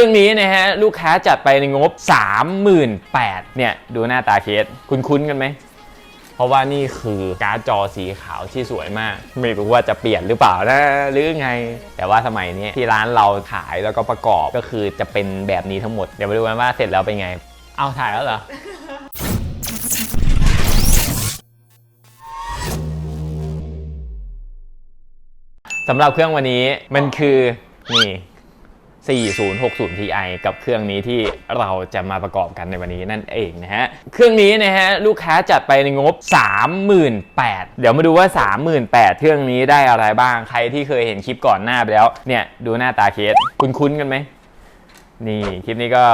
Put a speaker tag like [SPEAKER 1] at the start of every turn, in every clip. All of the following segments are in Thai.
[SPEAKER 1] ครื่องนี้นะฮะลูกค้าจัดไปในงบ 38,000เนี่ยดูหน้าตาเคสคุ้นๆกันไหม เพราะว่านี่คือการ์ดจอสีขาวที่สวยมาก ไม่รู้ว่าจะเปลี่ยนหรือเปล่านะหรือไง แต่ว่าสมัยนี้ที่ร้านเราขายแล้วก็ประกอบก็คือจะเป็นแบบนี้ทั้งหมด เดี๋ยวมาดูกันว่าเสร็จแล้วเป็นไง เอาถ่ายแล้วเหรอสำหรับเครื่องวันนี้มันคือนี่ 4060 Ti กับเครื่องนี้ที่เราจะมาประกอบกันในวันนี้นั่นเองนะฮะ เครื่องนี้นะฮะ ลูกค้าจัดไปในงบ 38,000 เดี๋ยวมาดูว่า 38,000 เครื่องนี้ได้อะไรบ้างใครที่เคยเห็นคลิปก่อนหน้าไปแล้วเนี่ยดูหน้าตาเคส คุ้นๆกันไหม นี่คลิปนี้ก็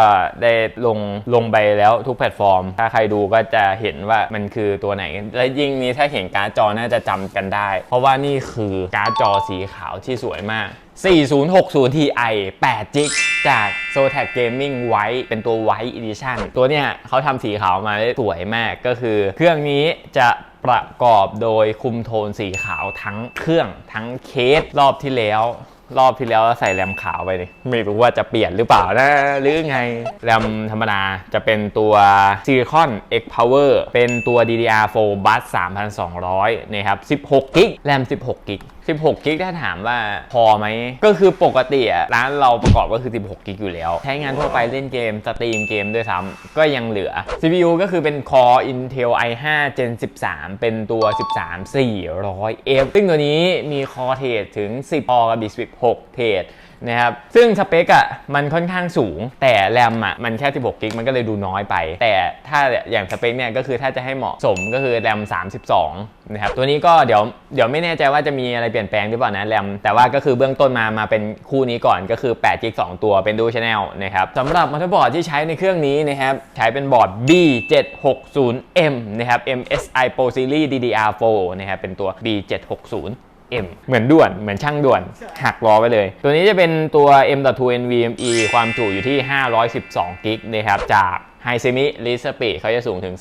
[SPEAKER 1] ได้ลงลงไปแล้วทุกแพลตฟอร์ม ถ้าใครดูก็จะเห็นว่ามันคือตัวไหน และยิ่งนี้ถ้าเห็นการ์ดจอน่าจะจำกันได้ เพราะว่านี่คือการ์ดจอสีขาวที่สวยมาก 4060 Ti 8 g จาก Zotac Gaming White เป็นตัว White Edition ตัวเนี้ยเขาทำสีขาวมาได้สวยมากก็คือ เครื่องนี้จะประกอบโดยคุมโทนสีขาวทั้งเครื่องทั้งเคสรอบที่แล้ว รอบที่แล้วใส่แรมขาวไปนี่ไม่รู้ว่าจะเปลี่ยนหรือเปล่านะ หรือไง แรมธรรมดาจะเป็นตัว Silicon X Power เป็นตัว DDR4 Bus 3200 นะครับ 16กิกแรม 16กิก 16 กิกถ้าถามว่าพอไหม ก็คือปกติอะร้านเราประกอบก็คือ 16 กิกอยู่แล้ว ใช้งานทั่วไปเล่นเกม สตรีมเกมด้วยซ้ำก็ยังเหลือ CPU ก็คือเป็น Core Intel i5 Gen 13 เป็นตัว 13 400F ซึ่งตัวนี้มีคอเทรดถึง 10 Core กับ 16 เทรด นะครับซึ่งสเปคอะมันค่อนข้างสูง แต่แรมอะมันแค่ 16กิกมันก็เลยดูน้อยไป แต่ถ้าอย่างสเปคเนี่ยก็คือถ้าจะให้เหมาะสมก็คือแรม 32นะครับตัวนี้ก็เดี๋ยวเดี๋ยวไม่แน่ใจว่าจะมีอะไรเปลี่ยนแปลงหรือเปล่านะแรมแต่ว่าก็คือเบื้องต้นมามาเป็นคู่นี้ก่อนก็คือ8กิก2ตัวเป็นดูชแนลนะครับสำหรับมอเตอร์บอร์ดที่ใช้ในเครื่องนี้นะครับใช้เป็นบอร์ด B760M นะครับ MSI Pro Series DDR4 นะครับเป็นตัว B760 M เหมือนด่วนเหมือนช่างด่วน หักล้อไปเลย ตัวนี้จะเป็นตัว M.2 NVMe ความจุอยู่ที่ 512 กิกนะครับจาก h i s e m i l i s p e d เขาจะสูงถึง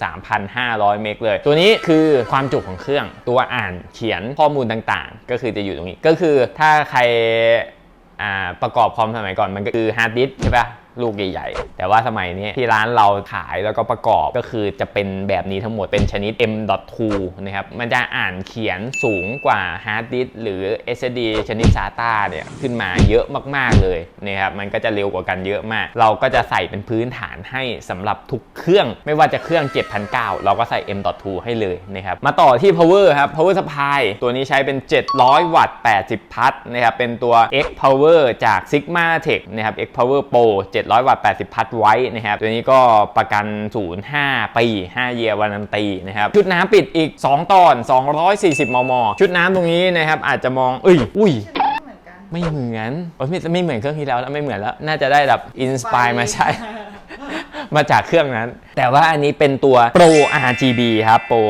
[SPEAKER 1] 3,500 เมกเลย ตัวนี้คือความจุของเครื่อง ตัวอ่านเขียนข้อมูลต่างๆ ก็คือจะอยู่ตรงนี้ ก็คือถ้าใครประกอบคอมสมัยก่อนมันก็คือฮาร์ดดิสใช่ปะ ลูกใหญ่ๆ แต่ว่าสมัยนี้ที่ร้านเราขายแล้วก็ประกอบก็คือจะเป็นแบบนี้ทั้งหมดเป็นชนิด M.2 นะครับ มันจะอ่านเขียนสูงกว่าฮาร์ดดิสก์หรือ SSD ชนิด SATA เนี่ยขึ้นมาเยอะมากๆเลยนะครับ มันก็จะเร็วกว่ากันเยอะมาก เราก็จะใส่เป็นพื้นฐานให้สำหรับทุกเครื่อง ไม่ว่าจะเครื่อง 7,900 เราก็ใส่ M.2 ให้เลยนะครับ มาต่อที่ power ครับ power supply ตัวนี้ใช้เป็น 700 วัตต์ 80 พัทนะครับ เป็นตัว X power จาก Sigma Tech นะครับ X power Pro 700 วัตต์ 80 พัทไว้นะครับ ตัวนี้ก็ประกันศูนย์5ปี5เยียร์วันนันตีนะครับ ชุดน้ำปิดอีก 2 ตอน 240 มม ชุดน้ำตรงนี้นะครับอาจจะมองเอ้ย อุ้ย
[SPEAKER 2] เหมือนกัน
[SPEAKER 1] ไม่เหมือนโอ้ยไม่ไม่เหมือนเครื่องที่แล้วแล้วไม่เหมือนแล้ว น่าจะได้แบบอินสปายมาใช้มาจากเครื่องนั้น แต่ว่าอันนี้เป็นตัว Pro RGB ครับ Pro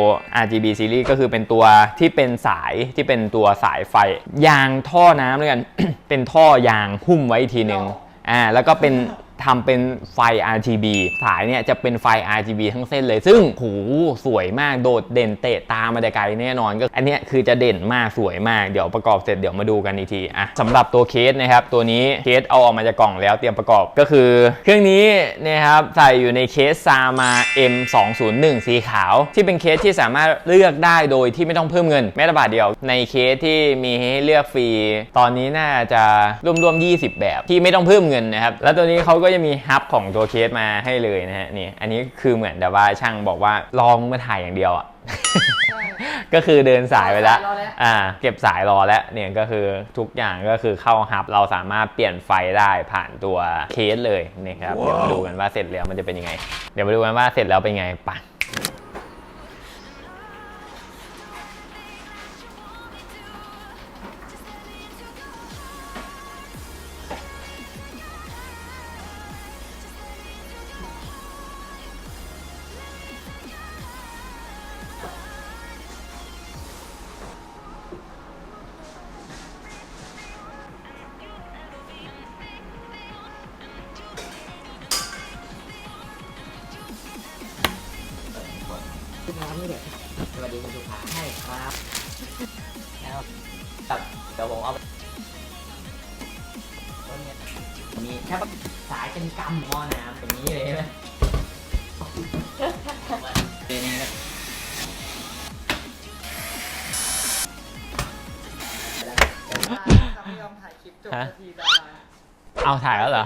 [SPEAKER 1] RGB Series ก็คือเป็นตัวที่เป็นสายที่เป็นตัวสายไฟ ยางท่อน้ำด้วยกัน เป็นท่อยางหุ้มไว้อีกทีหนึ่งอ่าแล้วก็เป็น ทำเป็นไฟ RGB สายเนี่ยจะเป็นไฟ RGB ทั้งเส้นเลย ซึ่งโหสวยมากโดดเด่นเตะตามาแต่ไกลแน่นอนก็อันเนี้ยคือจะเด่นมากสวยมากเดี๋ยวประกอบเสร็จเดี๋ยวมาดูกันอีกทีอะสำหรับตัวเคสนะครับ ตัวนี้เคสเอาออกมาจากกล่องแล้วเตรียมประกอบก็คือ เครื่องนี้นะครับใส่อยู่ในเคสซามา M201 สีขาว ที่เป็นเคสที่สามารถเลือกได้โดยที่ไม่ต้องเพิ่มเงินแม้แต่บาทเดียว ในเคสที่มีให้เลือกฟรีตอนนี้น่าจะรวมๆ20 แบบที่ไม่ต้องเพิ่มเงินนะครับแล้วตัวนี้เขาก็จะมีฮับของตัวเคสมาให้เลยนะฮะนี่อันนี้คือเหมือนแต่ว่าช่างบอกว่าลองมาถ่ายอย่างเดียวอะ
[SPEAKER 2] ใช่
[SPEAKER 1] ก็คือเดินสายไปแล้ว
[SPEAKER 2] รอแล้ว
[SPEAKER 1] อ่า เก็บสายรอแล้วเนี่ยก็คือทุกอย่างก็คือเข้าฮับเราสามารถเปลี่ยนไฟได้ผ่านตัวเคสเลยนะครับเดี๋ยวมาดูกันว่าเสร็จแล้วมันจะเป็นยังไง เดี๋ยวมาดูกันว่าเสร็จแล้วเป็นไงไปะ สวัสดีคุณลูกค้าใช่ครับแล้วเดี๋ยวผมเอามีแค่สายเป็นกำหม้อน้ำอย่างนี้เลยใช่ไหมเป็นยังไงครับ
[SPEAKER 2] ไม่ยอมถ่ายคลิปจบ
[SPEAKER 1] ฮะ
[SPEAKER 2] นาทีดารา
[SPEAKER 1] เอาถ่ายแล้วเหรอ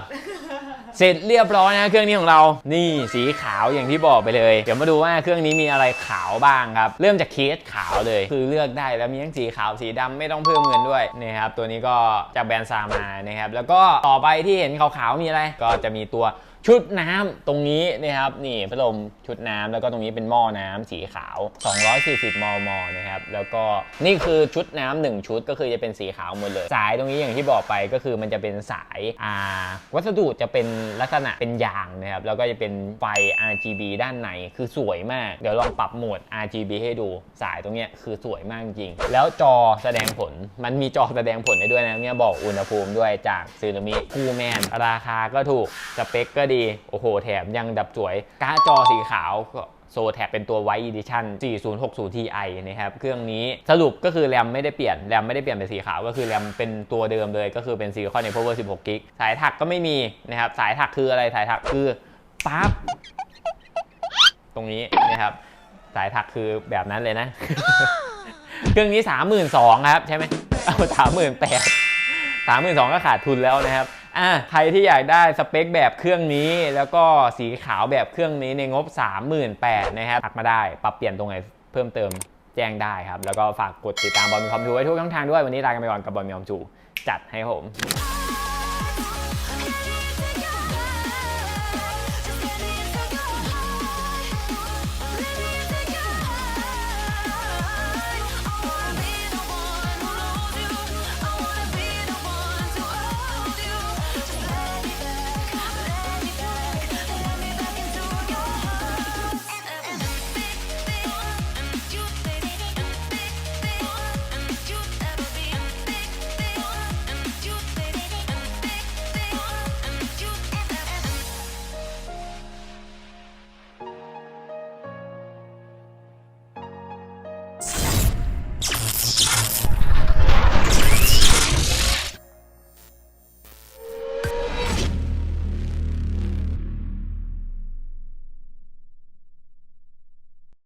[SPEAKER 1] เสร็จเรียบร้อยนะเครื่องนี้ของเรา นี่สีขาวอย่างที่บอกไปเลย เดี๋ยวมาดูว่าเครื่องนี้มีอะไรขาวบ้างครับ เริ่มจากเคสขาวเลย คือเลือกได้แล้วมีทั้งสีขาวสีดำไม่ต้องเพิ่มเงินด้วยนะครับตัวนี้ก็จากแบรนด์ซามานะครับแล้วก็ต่อไปที่เห็นขาวๆมีอะไรก็จะมีตัว ชุดน้ำตรงนี้นะครับนี่พัดลมชุดน้ำแล้วก็ตรงนี้เป็นหม้อน้ำสีขาว 240 มม นะครับ แล้วก็นี่คือชุดน้ำหนึ่งชุดก็คือจะเป็นสีขาวหมดเลย สายตรงนี้อย่างที่บอกไปก็คือมันจะเป็นสายอ่าวัสดุจะเป็นลักษณะเป็นยางนะครับ แล้วก็จะเป็นไฟ RGB ด้านในคือสวยมาก เดี๋ยวลองปรับโหมด RGB ให้ดูสายตรงเนี้ยคือสวยมากจริง แล้วจอแสดงผลมันมีจอแสดงผลได้ด้วยนะเนี่ยบอกอุณหภูมิด้วยจากซีรามิคูแมนราคาก็ถูกสเปคก็ดี โอ้โห แถมยังดับสวยการ์ดจอสีขาวก็โซแท็เป็นตัวไว e Edition 4060 Ti นะครับ เครื่องนี้สรุปก็คือแรมไม่ได้เปลี่ยน แรมไม่ได้เปลี่ยนเป็นสีขาวก็คือแรมเป็นตัวเดิมเลย ก็คือเป็นซิลิคอนใน power 16กิกสายถักก็ไม่มีนะครับ สายถักคืออะไร สายถักคือปั๊บ ตรงนี้นะครับ สายถักคือแบบนั้นเลยนะ เครื่องนี้ 32,000ครับ ใช่ไหมเอา38,000 32,000ก็ขาดทุนแล้วนะครับ อะใครที่อยากได้สเปคแบบเครื่องนี้ แล้วก็สีขาวแบบเครื่องนี้ในงบ 38,000นะครับทักมาได้ปรับเปลี่ยนตรงไหนเพิ่มเติมแจ้งได้ครับ แล้วก็ฝากกดติดตามบอลมีคอมทูไว้ทุกช่องทางด้วย วันนี้ลากันไปก่อนกับบอลมีคอมทูจัดให้ผม